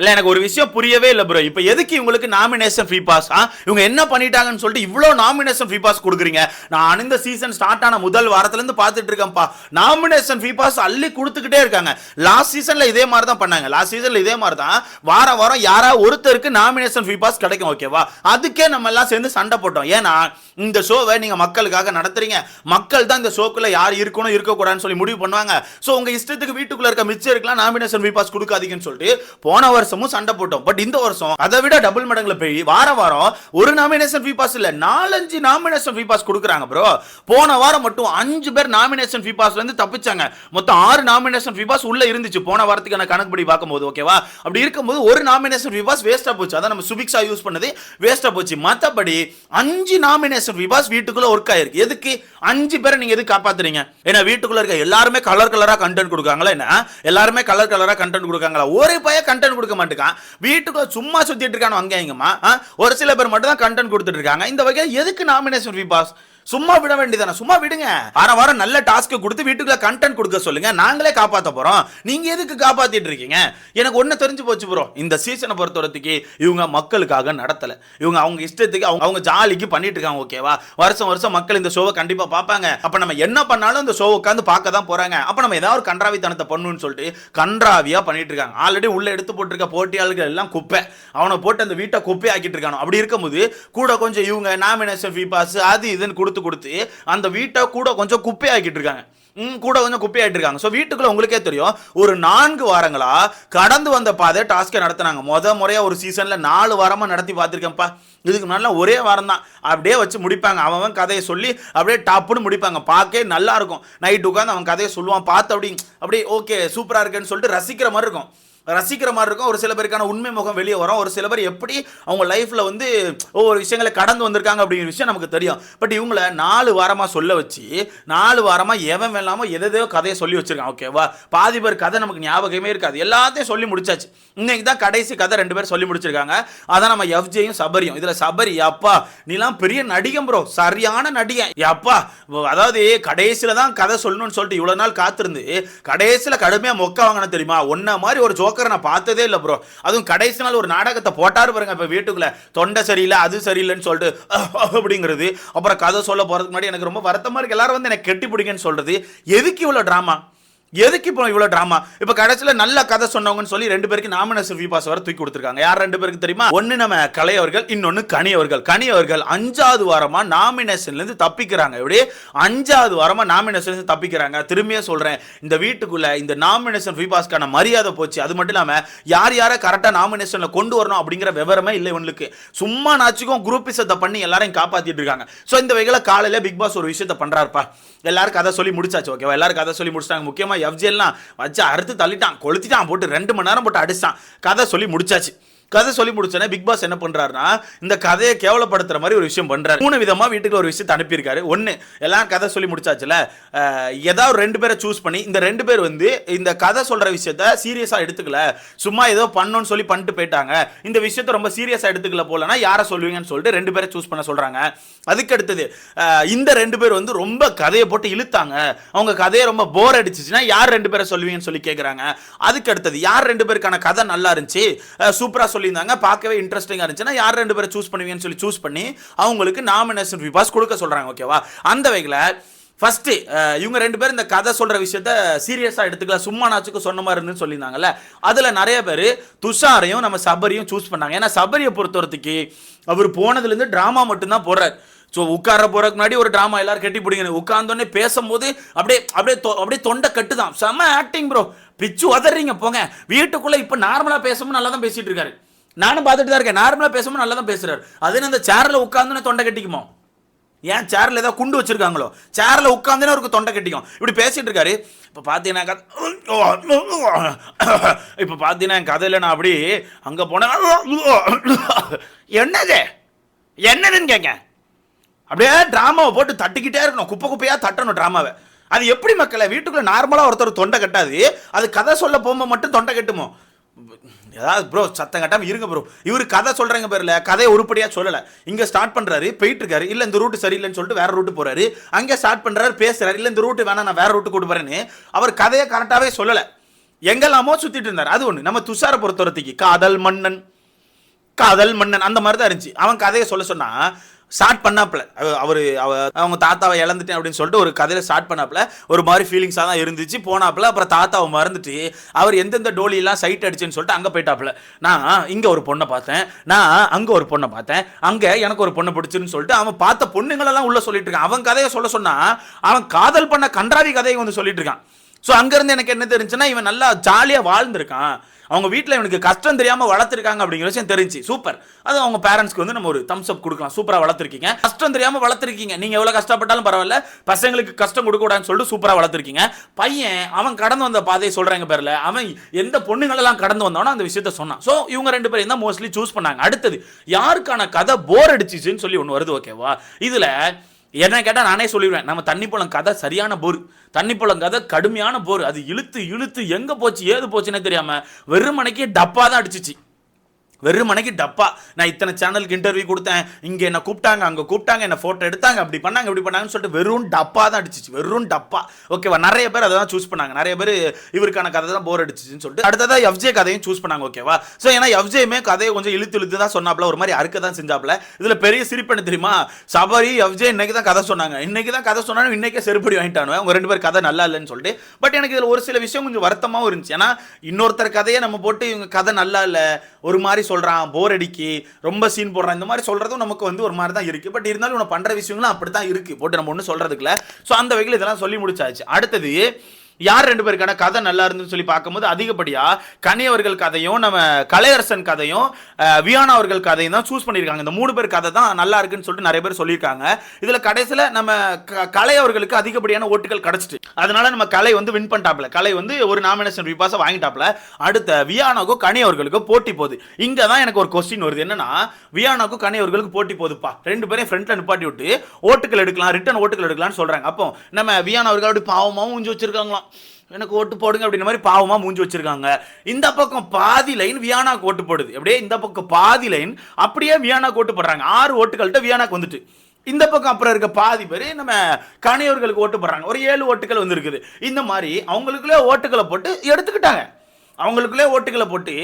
இல்லை எனக்கு ஒரு விஷயம் புரியவே இல்லை ப்ரோ இப்போ எதுக்கு இவங்களுக்கு நாமினேஷன் ஃப்ரீ பாஸ் ஆ? இவங்க என்ன பண்ணிட்டாங்கன்னு சொல்லிட்டு இவ்வளோ நாமினேஷன் ஃப்ரீ பாஸ் கொடுக்குறீங்க? நான் இந்த சீசன் ஸ்டார்ட் ஆன முதல் வாரத்துலேருந்து பார்த்துட்டு இருக்கேன்ப்பா நாமினேஷன் ஃப்ரீ பாஸ் அள்ளி கொடுத்துக்கிட்டே இருக்காங்க. லாஸ்ட் சீசனில் இதே மாதிரி தான் பண்ணாங்க. லாஸ்ட் சீசனில் இதே மாதிரி தான். வாரம் வாரம் யாரா ஒருத்தருக்கு நாமினேஷன் ஃப்ரீ பாஸ் கிடைக்கும் ஓகேவா அதுக்கே நம்ம எல்லாம் சேர்ந்து சண்டை போட்டோம். ஏன்னா இந்த ஷோவை நீங்கள் மக்களுக்காக நடத்துறீங்க. மக்கள் தான் இந்த ஷோக்குள்ள யார் இருக்கணும் இருக்கக்கூடாதுன்னு சொல்லி முடிவு பண்ணுவாங்க. ஸோ உங்கள் இஷ்டத்துக்கு வீட்டுக்குள்ளே இருக்க மிச்சம் இருக்கலாம் நாமினேஷன் ஃப்ரீ பாஸ் கொடுக்காதீங்கன்னு சொல்லிட்டு போன வருஷம் வருஷமும் சண்டை போட்டோம். பட் இந்த வருஷம் அதை விட டபுள் மடங்குல போய் வார வாரம் ஒரு நாமினேஷன் ஃபீ பாஸ் இல்ல நாலஞ்சு நாமினேஷன் ஃபீ பாஸ் கொடுக்குறாங்க ப்ரோ போன வாரம் மட்டும் அஞ்சு பேர் நாமினேஷன் ஃபீ பாஸ்ல இருந்து தப்பிச்சாங்க. மொத்தம் ஆறு நாமினேஷன் ஃபீ பாஸ் உள்ள இருந்துச்சு. போன வாரத்துக்கான கணக்குப்படி பார்க்கும்போது ஓகேவா அப்படி இருக்கும்போது ஒரு நாமினேஷன் ஃபீ பாஸ் வேஸ்டா போச்சு. அதான் நம்ம சுபிக்ஸா யூஸ் பண்ணது வேஸ்டா போச்சு. மத்தபடி அஞ்சு நாமினேஷன் ஃபீ பாஸ் வீட்டுக்குள்ள ஒர்க் ஆயிருக்கு. எதுக்கு? அஞ்சு பேரை நீங்க எதுக்கு காப்பாத்துறீங்க? ஏன்னா வீட்டுக்குள்ள இருக்க எல்லாருமே கலர் கலரா கண்டென்ட் கொடுக்காங்களா என்ன? எல்லாருமே கலர் கலரா கண்டென்ட் கொடுக்காங்களா? ஒரு பையன் கண்டென்ட் கொடுக்க மாட்டேங்கான் வீட்டுக்குள்ள சும்மா சுத்திட்டு இருக்கானு அங்க ஒரு சில பேர் மட்டும் தான் கண்டென்ட் கொடுத்துட்டு இருக்காங்க. இந்த வகையில் எதுக்கு நாமினேஷன் பாஸ் சும்மா விட வேண்டியதானே சும்மா விடுங்க. வாரம் வாரம் நல்ல டாஸ்க் கொடுத்து வீட்டுக்குள்ள கண்டென்ட் கொடுக்க சொல்லுங்க. நாங்களே காப்பாத்த போறோம். நீங்க எதுக்கு காப்பாத்திட்டு இருக்கீங்க? எனக்கு ஒண்ணு தெரிஞ்சு போச்சு ப்ரோ இந்த சீசனை பொறுத்தவரத்துக்கு இவங்க மக்களுக்காக நடத்தல. இவங்க அவங்க இஷ்டத்துக்கு அவங்க அவங்க ஜாலிக்கு பண்ணிட்டு இருக்காங்க ஓகேவா வருஷம் வருஷம் மக்கள் இந்த ஷோவை கண்டிப்பா பார்ப்பாங்க. அப்ப நம்ம என்ன பண்ணாலும் இந்த ஷோவை உட்காந்து பார்க்க தான் போறாங்க. அப்ப நம்ம ஏதாவது ஒரு கன்றாவித்தனத்தை பண்ணணும்னு சொல்லிட்டு கன்றாவியா பண்ணிட்டு இருக்காங்க. ஆல்ரெடி உள்ள எடுத்து போட்டிருக்க போட்டியாளர்கள் எல்லாம் குப்பை. அவனை போட்டு அந்த வீட்டை குப்பை ஆக்கிட்டு இருக்கானோ? அப்படி இருக்கும்போது கூட கொஞ்சம் இவங்க நாமினேஷன் ஃபீ பாஸ் அது இதுன்னு கொடுத்து கொடுத்து அந்த வீட்டை கூட கொஞ்சம் குப்பையாக்கிட்டு இருக்காங்க. ம், கூட கொஞ்சம் குப்பையாயிட்டு இருக்காங்க. ஸோ வீட்டுக்குள்ள உங்களுக்கே தெரியும் ஒரு நான்கு வாரங்களா கடந்து வந்த பாதை டாஸ்கை நடத்தினாங்க. முத முறையாக ஒரு சீசனில் நாலு வாரமாக நடத்தி பார்த்துருக்கேன்ப்பா. இதுக்கு முன்னாடி ஒரே வாரம் தான் அப்படியே வச்சு முடிப்பாங்க. அவன் அவன் கதையை சொல்லி அப்படியே டாப்புன்னு முடிப்பாங்க. பார்க்கவே நல்லா இருக்கும். நைட்டு உட்காந்து அவன் கதையை சொல்லுவான். பார்த்து அப்படி அப்படியே ஓகே சூப்பராக இருக்குன்னு சொல்லிட்டு ரசிக்கிற மாதிரி இருக்கும். ரசிக்கிற மாதிரி இருக்கும். ஒரு சில பேருக்கான உண்மை முகம் வெளியே வரும். ஒரு சில பேர் எப்படி அவங்க லைஃப்பில் வந்து ஒவ்வொரு விஷயங்களை கடந்து வந்திருக்காங்க அப்படிங்கிற விஷயம் நமக்கு தெரியும். பட் இவங்கள நாலு வாரமாக சொல்ல வச்சு நாலு வாரமாக எவன் வேணாமல் எதையோ கதையை சொல்லி வச்சுருக்கான் ஓகேவா பாதி பேர் கதை நமக்கு ஞாபகமே இருக்காது. எல்லாத்தையும் சொல்லி முடிச்சாச்சு. இன்னைக்கு தான் கடைசி கதை ரெண்டு பேர் சொல்லி முடிச்சிருக்காங்க. அதான் நம்ம எஃப்ஜேயும் சபரியும். இதில் சபரி அப்பா நீலாம் பெரிய நடிகன் ப்ரோ சரியான நடிகன். அப்பா அதாவது கடைசியில் தான் கதை சொல்லணும்னு சொல்லிட்டு இவ்வளோ நாள் காத்திருந்து கடைசியில் கடுமையாக மொக்க வாங்கின தெரியுமா? ஒன்றை மாதிரி ஒரு ஜோக்கரை நான் பார்த்ததே இல்லை ப்ரோ அதுவும் கடைசி நாள் ஒரு நாடகத்தை போட்டாரு பாருங்க இப்போ வீட்டுக்குள்ள. தொண்டை சரியில்லை அது சரியில்லைன்னு சொல்லிட்டு அப்படிங்கிறது. அப்புறம் கதை சொல்ல போறதுக்கு முன்னாடி எனக்கு ரொம்ப வருத்தமாக இருக்கு. எல்லாரும் வந்து எனக்கு கெட்டி பிடிங்கன்னு சொல்றது. எதுக்கு இவ்வளோ ட்ராமா எதுக்கு இப்போ இவ்வளோ ட்ராமா இப்போ கடைசியில் நல்ல கதை சொன்னவங்கன்னு சொல்லி ரெண்டு பேருக்கு நாமினேஷன் வி பாஸ் வர தூக்கி கொடுத்துருக்காங்க. யார் ரெண்டு பேருக்கு தெரியுமா? ஒன்று நம்ம கலை அவர்கள் இன்னொன்று கனி அவர்கள். கனி அவர்கள் அஞ்சாவது வாரமாக நாமினேஷன்லேருந்து தப்பிக்கிறாங்க. இப்படி அஞ்சாவது வாரமாக நாமினேஷன்லேருந்து தப்பிக்கிறாங்க. திரும்பியே சொல்கிறேன் இந்த வீட்டுக்குள்ளே இந்த நாமினேஷன் வி பாஸ்க்கான மரியாதை போச்சு. அது மட்டும் இல்லாமல் யார் யாரை கரெக்டாக நாமினேஷனில் கொண்டு வரணும் அப்படிங்கிற விவரமே இல்லை இவனுக்கு சும்மா நாச்சுக்கும் குரூப் விஷயத்தை பண்ணி எல்லாரையும் காப்பாற்றிட்டு இருக்காங்க. ஸோ இந்த வகையில் காலையில் பிக் பாஸ் ஒரு விஷயத்தை பண்ணுறாருப்பா எல்லாரும் கதை சொல்லி முடிச்சாச்சு ஓகேவா எல்லாரும் கதை சொல்லி முடிச்சிட்டாங்க. முக்கியமாக எஃப்ஜிஎல்லாம் வச்சு அறுத்து தள்ளிட்டான் கொளுத்திட்டான் போட்டு ரெண்டு மணி நேரம் போட்டு அடிச்சான். கதை சொல்லி முடிச்சாச்சு. கதை சொல்லி முடிச்சோன்னே பிக் பாஸ் என்ன பண்றாருன்னா இந்த கதையை கேவலப்படுத்துற மாதிரி ஒரு விஷயம் பண்றாரு. மூணு விதமா வீட்டுக்கு ஒரு விஷயத்தை அனுப்பியிருக்காரு. ஒன்னு எல்லாம் கதை சொல்லி முடிச்சாச்சுல ஏதாவது ரெண்டு பேரை சூஸ் பண்ணி இந்த ரெண்டு பேர் வந்து இந்த கதை சொல்ற விஷயத்த சீரியஸா எடுத்துக்கல. சும்மா ஏதோ பண்ணணும்னு சொல்லி பண்ணிட்டு போயிட்டாங்க. இந்த விஷயத்த ரொம்ப சீரியஸா எடுத்துக்கல போலனா யாரை சொல்லுவீங்கன்னு சொல்லிட்டு ரெண்டு பேரை சூஸ் பண்ண சொல்றாங்க. அதுக்கு அடுத்தது இந்த ரெண்டு பேர் வந்து ரொம்ப கதையை போட்டு இழுத்தாங்க. அவங்க கதையை ரொம்ப போர் அடிச்சிச்சுன்னா யார் ரெண்டு பேரை சொல்லுவீங்கன்னு சொல்லி கேட்குறாங்க அதுக்கு அடுத்தது யார் ரெண்டு பேருக்கான கதை நல்லா இருந்துச்சு? சூப்பரா சொல்லியிருந்தாங்க. பார்க்கவே இன்ட்ரெஸ்டிங்காக இருந்துச்சுன்னா யார் ரெண்டு பேரை சூஸ் பண்ணுவீங்கன்னு சொல்லி சூஸ் பண்ணி அவங்களுக்கு நாமினேஷன் விபாஸ் கொடுக்க சொல்றாங்க ஓகேவா அந்த வகையில் ஃபஸ்ட்டு இவங்க ரெண்டு பேரும் இந்த கதை சொல்ற விஷயத்த சீரியஸா எடுத்துக்கல. சும்மா நாச்சுக்கு சொன்ன மாதிரி இருந்துன்னு சொல்லியிருந்தாங்கல்ல. அதில் நிறைய பேர் துஷாரையும் நம்ம சபரியும் சூஸ் பண்ணாங்க. ஏன்னா சபரியை பொறுத்தவரத்துக்கு அவர் போனதுலேருந்து ட்ராமா மட்டும்தான் போடுறார். ஸோ உட்கார போறதுக்கு முன்னாடி ஒரு ட்ராமா எல்லாரும் கட்டி பிடிக்கணும் உட்காந்தோடனே பேசும்போது அப்படியே அப்படியே தொ- அப்படியே தொண்டை கட்டு தான் செம்ம ஆக்டிங் ப்ரோ பிச்சு உதறீங்க போங்க. வீட்டுக்குள்ளே இப்போ நார்மலாக பேசும்போது நல்லா தான் பேசிட்டு இருக்காரு. நானும் பார்த்துட்டு தான் இருக்கேன் நார்மலாக பேசும்போது நல்லா தான் பேசுகிறார் அது அந்த சேரில் உட்காந்துன்னு தொண்டை கட்டிக்குமோ? ஏன் சேரில் ஏதாவது குண்டு வச்சிருக்காங்களோ? சேரில் உட்காந்துன்னு அவருக்கு தொண்டை கட்டிக்கும். இப்படி பேசிட்டு இருக்காரு. இப்போ பார்த்தீங்கன்னா கதை இப்போ பார்த்தீங்கன்னா என் கதையில் நான் அப்படி அங்கே போனேன் என்னது? என்னதுன்னு கேட்க அப்படியே ட்ராமாவை போட்டு தட்டிக்கிட்டே இருக்கணும். குப்பை குப்பையாக தட்டணும் ட்ராமாவை அது எப்படி மக்களை வீட்டுக்குள்ளே நார்மலாக ஒருத்தர் தொண்டை கட்டாது. அது கதை சொல்ல போகும்போது மட்டும் தொண்டை கட்டுமோ? ஏதாவது ப்ரோ சத்தம் கட்டாமல் இருங்க ப்ரோ இவர் கதை சொல்கிறேங்க பேரில் கதையை உருப்படியாக சொல்லலை. இங்கே ஸ்டார்ட் பண்ணுறாரு போயிட்டு இருக்காரு இல்ல இந்த ரூட்டு சரியில்லைன்னு சொல்லிட்டு வேற ரூட்டு போகிறாரு அங்கே ஸ்டார்ட் பண்ணுறாரு பேசுகிறாரு இல்லை இந்த ரூட்டு வேணாம் நான் வேறு ரூட்டு கூட்டு போகிறேன்னு அவர் கதையை கரெக்டாகவே சொல்லலை. எங்கெல்லாமோ சுற்றிட்டு இருந்தார். அது ஒன்று நம்ம துஷாரை பொறுத்தவரத்துக்கு காதல் மன்னன் காதல் மன்னன் அந்த மாதிரி தான் இருந்துச்சு. அவன் கதையை சொல்ல சொன்னால் ஸ்டார்ட் பண்ணாப்புல. அவர் அவங்க தாத்தாவை இழந்துட்டேன் அப்படின்னு சொல்லிட்டு ஒரு கதையில ஸ்டார்ட் பண்ணாப்புல. ஒரு மாதிரி ஃபீலிங்ஸாக தான் இருந்துச்சு. போனாப்புல அப்புறம் தாத்தாவை மறந்துட்டு அவர் எந்தெந்த டோலியெல்லாம் சைட் அடிச்சுன்னு சொல்லிட்டு அங்கே போயிட்டாப்புல. நான் இங்கே ஒரு பொண்ணை பார்த்தேன். நான் அங்கே ஒரு பொண்ணை பார்த்தேன். அங்கே எனக்கு ஒரு பொண்ணை பிடிச்சிருன்னு சொல்லிட்டு அவன் பார்த்த பொண்ணுங்களெல்லாம் உள்ள சொல்லிட்டு இருக்கான். அவன் கதையை சொல்ல சொன்னா அவன் காதல் பண்ண கன்றாவி கதையை வந்து சொல்லிட்டு இருக்கான். ஸோ அங்கேருந்து எனக்கு என்ன தெரிஞ்சுன்னா இவன் நல்லா ஜாலியாக வாழ்ந்திருக்கான். அவங்க வீட்டில் இவனுக்கு கஷ்டம் தெரியாமல் வளர்த்துருக்காங்க அப்படிங்கிற விஷயம் தெரிஞ்சு. சூப்பர் அது அவங்க பேரண்ட்ஸ்க்கு வந்து நம்ம ஒரு தம்ஸ் அப் கொடுக்கலாம். சூப்பராக வளர்த்துருக்கீங்க. கஷ்டம் தெரியாமல் வளர்த்துருக்கீங்க. நீங்கள் எவ்வளோ கஷ்டப்பட்டாலும் பரவாயில்ல. பசங்களுக்கு கஷ்டம் கொடுக்கூடாதுன்னு சொல்லிட்டு சூப்பராக வளர்த்துருக்கீங்க. பையன் அவன் கடந்து வந்த பாதையை சொல்கிறாங்க பேரில். அவன் எந்த பொண்ணுங்களெல்லாம் கடந்து வந்தானோ அந்த விஷயத்த சொன்னான். ஸோ இவங்க ரெண்டு பேரையும் தான் மோஸ்ட்லி சூஸ் பண்ணாங்க. அடுத்தது யாருக்கான கதை போர் அடிச்சிச்சுன்னு சொல்லி ஒன்று வருது ஓகேவா இதில் என்ன கேட்டால் நானே சொல்லிடுவேன். நம்ம தண்ணி பழம் கதை சரியான போர். தண்ணி பழம் கதை கடுமையான போர். அது இழுத்து இழுத்து எங்கே போச்சு ஏது போச்சுன்னே தெரியாமல் வெறுமனைக்கு டப்பா தான் அடிச்சிச்சு. வெறுமனைக்கு டப்பா. நான் இத்தனை சேனலுக்கு இன்டர்வியூ கொடுத்தேன். இங்கே என்ன கூப்பிட்டாங்க அங்கே கூப்பிட்டாங்க என்ன ஃபோட்டோ எடுத்தாங்க அப்படி பண்ணாங்க இப்படி பண்ணாங்கன்னு சொல்லிட்டு வெறும் டப்பா தான் அடிச்சிச்சு. வெறும் டப்பா. ஓகேவா நிறைய பேர் அதை தான் சூஸ் பண்ணாங்க. நிறைய பேர் இவருக்கான கதை தான் போர் அடிச்சிச்சுன்னு சொல்லிட்டு அடுத்ததாக எஃப்ஜே கதையும் சூஸ் பண்ணாங்க ஓகேவா ஸோ ஏன்னா எஃப்ஜேயுமே கதையை கொஞ்சம் இழுத்து இழுத்து தான் சொன்னாப்ல ஒரு மாதிரி அறுக்க தான் செஞ்சாப்ல இதில் பெரிய சிரிப்பெண்ணு தெரியுமா? சபரி எஃப்ஜே இன்னைக்கு தான் கதை சொன்னாங்க. இன்னைக்கு தான் கதை சொன்னாலும் இன்னைக்கே செருப்படி வாங்கிட்டானு அவங்க ரெண்டு பேர் கதை நல்லா இல்லைன்னு சொல்லிட்டு. பட் எனக்கு இதில் ஒரு சில விஷயம் கொஞ்சம் வருத்தமாகவும் இருந்துச்சு. ஏன்னா இன்னொருத்தர் கதையை நம்ம போட்டு இவங்க கதை நல்லா இல்லை ஒரு மாதிரி சொல்கிறான் போர் அடிக்கி ரொம்ப சீன் போடுறான் இந்த மாதிரி சொல்கிறதும் நமக்கு வந்து ஒரு மாதிரி தான் இருக்குது பட் இருந்தாலும் இவனை பண்ணுற விஷயங்களும் அப்படி தான் இருக்குது போட்டு நம்ம ஒன்றும் சொல்கிறதுக்குல ஸோ அந்த வகையில் இதெல்லாம் சொல்லி முடிச்சாச்சு. அடுத்தது யார் ரெண்டு பேருக்கான கதை நல்லா இருந்துன்னு சொல்லி பார்க்கும்போது அதிகப்படியாக கனி அவர்கள் கதையும் நம்ம கலையரசன் கதையும் வியானா அவர்கள் கதையும் தான் சூஸ் பண்ணியிருக்காங்க. இந்த மூணு பேர் கதை தான் நல்லா இருக்குன்னு சொல்லிட்டு நிறைய பேர் சொல்லியிருக்காங்க. இதில் கடைசியில் நம்ம க- கலை அவர்களுக்கு அதிகப்படியான ஓட்டுகள் கிடைச்சிட்டு. அதனால நம்ம கலை வந்து வின் பண்ணிட்டாப்ல கலை வந்து ஒரு நாமினேஷன் விபாசம் வாங்கிட்டாப்ல அடுத்த வியானாக்கும் கனி அவர்களுக்கும் போட்டி போகுது. இங்கே தான் எனக்கு ஒரு கொஸ்டின் வருது. என்னன்னா வியானாக்கும் கனி அவர்களுக்கு போட்டி போகுதுப்பா. ரெண்டு பேரையும் ஃப்ரெண்ட்ல நிப்பாட்டி விட்டு ஓட்டுகள் எடுக்கலாம் ரிட்டன் ஓட்டுகள் எடுக்கலாம்னு சொல்கிறாங்க அப்போ நம்ம வியானா அவர்கள் அப்படி பாவமாகவும் மூஞ்சி வச்சிருக்காங்களாம். எனக்கு ஓட்டு போடுங்க அப்படின்ற மாதிரி பாவமாக மூஞ்சி வச்சுருக்காங்க. இந்த பக்கம் பாதி லைன் வியானாக்கு ஓட்டு போடுது. அப்படியே இந்த பக்கம் பாதி லைன் அப்படியே வியானாக்கு ஓட்டு போடுறாங்க. ஆறு ஓட்டுகள்கிட்ட வியானாக்கு வந்துட்டு. இந்த பக்கம் அப்புறம் இருக்க பாதி பேர் நம்ம கணியவர்களுக்கு ஓட்டு போடுறாங்க. ஒரு ஏழு ஓட்டுகள் வந்துருக்குது. இந்த மாதிரி அவங்களுக்குள்ளே ஓட்டுகளை போட்டு எடுத்துக்கிட்டாங்க. அவங்களுக்குள்ளே ஓட்டுகளை போட்டு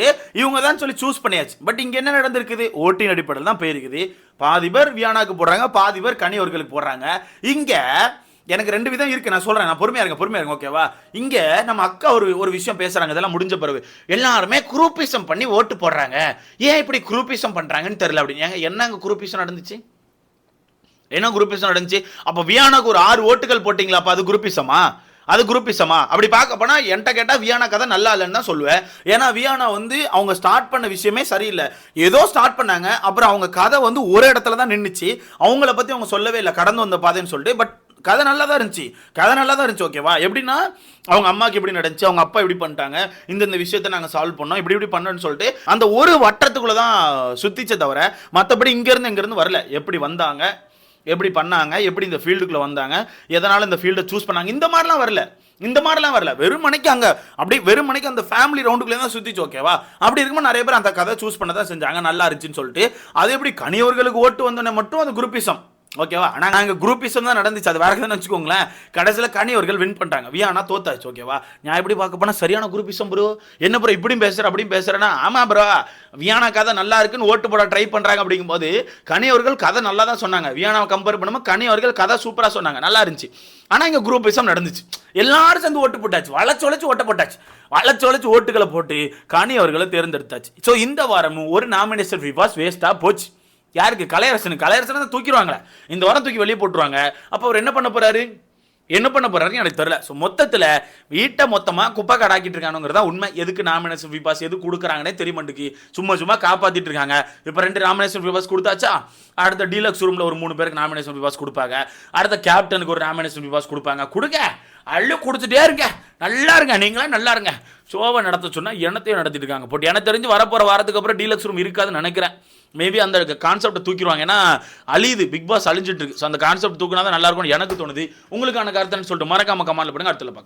இவங்க தான் சொல்லி சூஸ் பண்ணியாச்சு. பட் இங்கே என்ன நடந்திருக்குது? ஓட்டின் அடிப்படையில் தான் போயிருக்குது. பாதி பேர் வியானாக்கு போடுறாங்க. பாதி பேர் கனியவர்களுக்கு போடுறாங்க. இங்கே எனக்கு ரெண்டு விதம் இருக்குது நான் சொல்கிறேன் நான் பொறுமையாக இருங்க பொறுமையாக இருங்க. ஓகேவா இங்கே நம்ம அக்கா ஒரு ஒரு விஷயம் பேசுகிறாங்க இதெல்லாம் முடிஞ்ச பிறகு. எல்லாருமே குரூப்பிசம் பண்ணி ஓட்டு போடுறாங்க. ஏன் இப்படி குரூப்பிசம் பண்ணுறாங்கன்னு தெரில அப்படின்னு. ஏங்க என்னங்க குரூப்பிசம் நடந்துச்சு? என்ன குரூப்பிசம் நடந்துச்சு? அப்போ வியானாக்கு ஒரு ஆறு ஓட்டுகள் போட்டிங்களா? அப்போ அது குரூப்பிசமா? அது குரூப்பிசமா? அப்படி பார்க்க போனால் என்கிட்ட கேட்டால் வியானா கதை நல்லா இல்லைன்னு தான் சொல்லுவேன். ஏன்னா வியானா வந்து அவங்க ஸ்டார்ட் பண்ண விஷயமே சரியில்லை. ஏதோ ஸ்டார்ட் பண்ணாங்க. அப்புறம் அவங்க கதை வந்து ஒரு இடத்துல தான் நின்றுச்சு அவங்கள பற்றி அவங்க சொல்லவே இல்லை. கடந்து வந்த பாதைன்னு சொல்லிட்டு. பட் கதை நல்லா தான் இருந்துச்சு. கதை நல்லா தான் இருந்துச்சு ஓகேவா எப்படின்னா அவங்க அம்மாக்கு எப்படி நடந்துச்சு அவங்க அப்பா இப்படி பண்ணிட்டாங்க இந்த இந்த விஷயத்தை நாங்கள் சால்வ் பண்ணோம் இப்படி இப்படி பண்ணோன்னு சொல்லிட்டு அந்த ஒரு வட்டத்துக்குள்ள தான் சுத்திச்சே தவிர மற்றபடி இங்கேருந்து இங்கேருந்து வரல. எப்படி வந்தாங்க எப்படி பண்ணாங்க எப்படி இந்த ஃபீல்டுக்குள்ளே வந்தாங்க எதனால் இந்த ஃபீல்டை சூஸ் பண்ணாங்க இந்த மாதிரிலாம் வரல. இந்த மாதிரிலாம் வரல. வெறும் மணிக்கு அங்கே அப்படி வெறும் மணிக்கு அந்த ஃபேமிலி ரவுண்டுக்குள்ளே தான் சுற்றிச்சு ஓகேவா அப்படி இருக்கும்போது நிறைய பேர் அந்த கதை சூஸ் பண்ண தான் செஞ்சாங்க நல்லா இருந்துச்சுன்னு சொல்லிட்டு அது எப்படி கனியவர்களுக்கு ஓட்டு வந்தோடனே மட்டும் அது குரூப்பிசம் ஓகேவா? ஆனால் நாங்கள் குரூப்பிசம் தான் நடந்துச்சு. அது வேற எதுன்னு வச்சுக்கோங்களேன் கடைசியில் கனி அவர்கள் வின் பண்ணிட்டாங்க. வியானா தோத்தாச்சு ஓகேவா? நான் எப்படி பார்க்க போனால் சரியான குரூப்பிசம் ப்ரோ என்ன ப்ரோ இப்படியும் பேசுகிற அப்படியும் பேசுகிறேன்னா ஆமாம் ப்ரோ வியானா கதை நல்லா இருக்குன்னு ஓட்டு போட ட்ரை பண்ணுறாங்க அப்படிங்கும்போது கனி அவர்கள் கதை நல்லா தான் சொன்னாங்க. வியானாவை கம்பேர் பண்ணும்போது கனி அவர்கள் கதை சூப்பராக சொன்னாங்க. நல்லா இருந்துச்சு. ஆனால் இங்கே குரூப்பிசம் நடந்துச்சு. எல்லாரும் சேர்ந்து ஓட்டு போட்டாச்சு. வளைச்சு வளைச்சு ஓட்ட போட்டாச்சு. வளைச்சு வளைச்சு ஓட்டுகளை போட்டு கனி அவர்களை தேர்ந்தெடுத்தாச்சு. ஸோ இந்த வாரமும் ஒரு நாமினேஷன் விவாஸ் வேஸ்ட்டாக போச்சு. யாருக்கு? கலையரசனு கலையரசனை தான் தூக்கிடுவாங்களே. இந்த வாரம் தூக்கி வெளியே போட்டுருவாங்க. அப்போ அவர் என்ன பண்ண போகிறாரு என்ன பண்ண போறாருன்னு எனக்கு தெரியல. ஸோ மொத்தத்தில் வீட்டை மொத்தமாக குப்பை கடாக்கிட்டு இருக்கானுங்கிறதா உண்மை. எதுக்கு நாமினேஷன் விபாஸ் எது கொடுக்குறாங்கன்னே தெரிய மாட்டேங்குது சும்மா சும்மா காப்பாற்றிட்டு இருக்காங்க. இப்போ ரெண்டு நாமினேஷன் விபாஸ் கொடுத்தாச்சா? அடுத்த டீலக்ஸ் ரூமில் ஒரு மூணு பேருக்கு நாமினேஷன் விபாஸ் கொடுப்பாங்க. அடுத்த கேப்டனுக்கு ஒரு நாமினேஷன் விபாஸ் கொடுப்பாங்க. கொடுங்க. அள்ளு கொடுத்துட்டே இருங்க. நல்லா இருங்க நீங்களே நல்லா இருங்க. ஷோவை நடத்த சொன்னால் எனத்தையும் நடத்திட்டு இருக்காங்க போட்டு. எனக்கு தெரிஞ்சு வரப்போகிற வாரத்துக்கு அப்புறம் டீலக்ஸ் ரூம் இருக்காதுன்னு நினைக்கிறேன். மேபி அந்த கான்செப்டை தூக்கிடுவாங்க. ஏன்னா அழியுது. பிக் பாஸ் அழிஞ்சிட்டு இருக்கு. ஸோ அந்த கான்செப்ட் தூக்கினா தான் நல்லா இருக்கும்னு எனக்கு தோணுது. உங்களுக்கான கருத்துன்னு சொல்லிட்டு மறக்காம கமாண்டில் பண்ணுங்க அடுத்த பார்க்கலாம்.